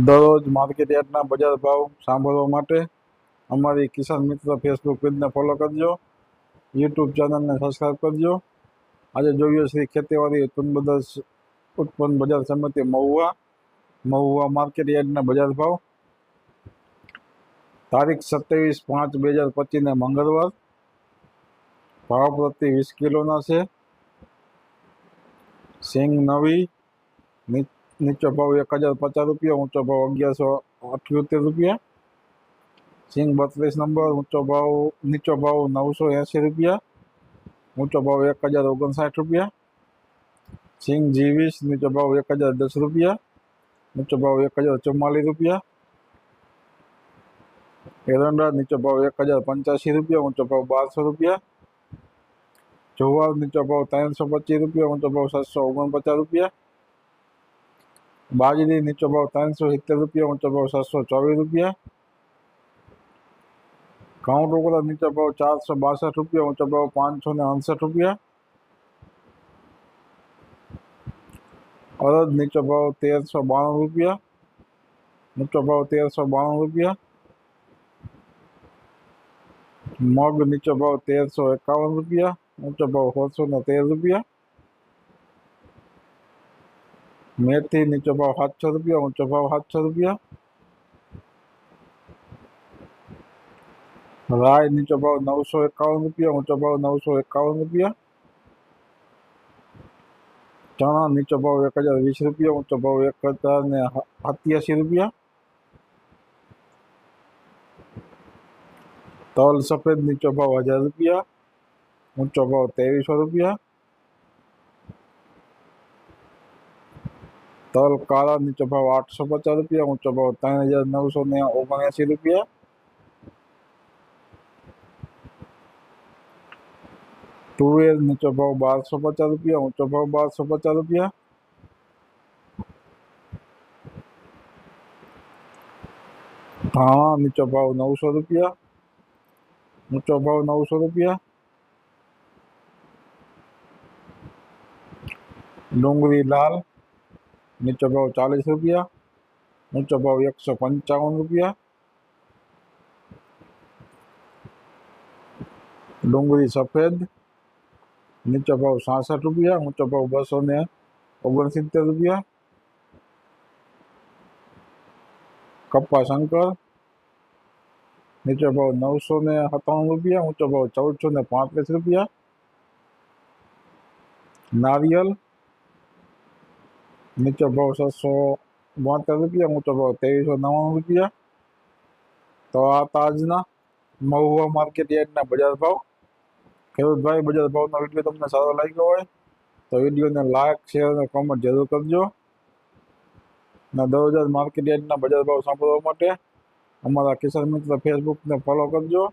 દરરોજ માર્કેટ યાર્ડના બજાર ભાવ સાંભળવા માટે અમારી કિસાન મિત્ર ફેસબુક પેજને ફોલો કરજો યુટ્યુબ ચેનલને સબસ્ક્રાઈબ કરજો આજે જોઈએ શ્રી ખેતીવાડી ઉત્પન્ન બજાર ઉત્પન્ન બજાર સમિતિ મહુવા મહુવા માર્કેટ યાર્ડના બજાર ભાવ તારીખ સત્યાવીસ પાંચ બે હજાર પચીસને મંગળવાર ભાવ પ્રતિ વીસ કિલોના છે સિંગ નવી ની- નીચો ભાવ એક હજાર પચાસ રૂપિયા ઊંચો ભાવ અગિયારસો અઠ્યોતેર રૂપિયા સિંગ બત્રીસ નંબર ઊંચો ભાવ નીચો ભાવ નવસો એંસી રૂપિયા ઊંચો ભાવ એક હજાર ઓગણસાઠ રૂપિયા સિંગ જીવીસ નીચો ભાવ એક હજાર દસ રૂપિયા ઊંચો ભાવ એક હજાર ચુમ્માલીસ રૂપિયા એરંડા નીચો ભાવ એક હજાર પંચ્યાસી રૂપિયા ઊંચો ભાવ બારસો રૂપિયા જુવાર નીચો ભાવ ત્રણસો પચીસ રૂપિયા ઊંચો ભાવ સાતસો ઓગણપચાસ રૂપિયા બાજરી નીચો ભાવ ત્રણસો સિત્તેર રૂપિયા ઊંચો ભાવ સાતસો ચોવીસ રૂપિયા ઘઉં ટુકડા નીચો ભાવ ચારસો બાસઠ રૂપિયા ઊંચો ભાવ પાંચસો ને અડસઠ રૂપિયા અડદ નીચો ભાવ તેરસો બાણું રૂપિયા ઊંચો ભાવ તેરસો બાણું રૂપિયા મગ નીચો ભાવ તેરસો એકાવન રૂપિયા ઊંચો ભાવ સોળસો ને તેર રૂપિયા મેથી નીચો ભાવ સાતસો રૂપિયા ઊંચો ભાવ સાતસો રૂપિયા રાય નીચો ભાવ નવસો એકાવન રૂપિયા ઊંચો ભાવ નવસો એકાવન રૂપિયા ચણા નીચો ભાવ એક હજાર વીસ રૂપિયા ઊંચો ભાવ એક હજાર ને સત્યાસી રૂપિયા તલ સફેદ નીચો ભાવ હજાર રૂપિયા ઊંચો ભાવ ત્રેવીસો રૂપિયા તલ કાળા નીચો ભાવ આઠસો પચાસ રૂપિયા ઊંચો ભાવ ત્રણ હજાર નવસો ને ઓગણએંસી રૂપિયા તુવેર નીચો ભાવ બારસો પચાસ રૂપિયા ઊંચો ભાવ બારસો પચાસ રૂપિયા ધાણા નીચો ભાવ નવસો રૂપિયા ઊંચો ભાવ નવસો રૂપિયા ડુંગળી લાલ નીચો ભાવ ચાલીસ રૂપિયા ઊંચો ભાવ એકસો પંચાવન રૂપિયા ડુંગળી સફેદ નીચો ભાવ સાસઠ રૂપિયા ઊંચો ભાવ બસો ને ઓગણસિત્તેર રૂપિયા કપ્પા શંકર નીચો ભાવ નવસો ને સત્તાણું રૂપિયા ઊંચો ભાવ ચૌદસો ને પાંત્રીસ રૂપિયા નારિયેલ નીચો ભાવ છસો બોતેર રૂપિયા ઊંચો ભાવ ત્રેવીસો નવ્વાણું રૂપિયા તો આ તાજના મહુવા માર્કેટ યાર્ડના બજાર ભાવ ખેડૂત ભાઈ બજાર ભાવનો વિડીયો તમને સારો લાગ્યો હોય તો વિડીયોને લાઈક શેર અને કોમેન્ટ જરૂર કરજો અને દરરોજ માર્કેટ યાર્ડના બજાર ભાવ સાંભળવા માટે અમારા કિસાન મિત્ર ફેસબુકને ફોલો કરજો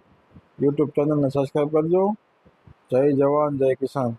યુટ્યુબ ચેનલને સબસ્ક્રાઈબ કરજો જય જવાન જય કિસાન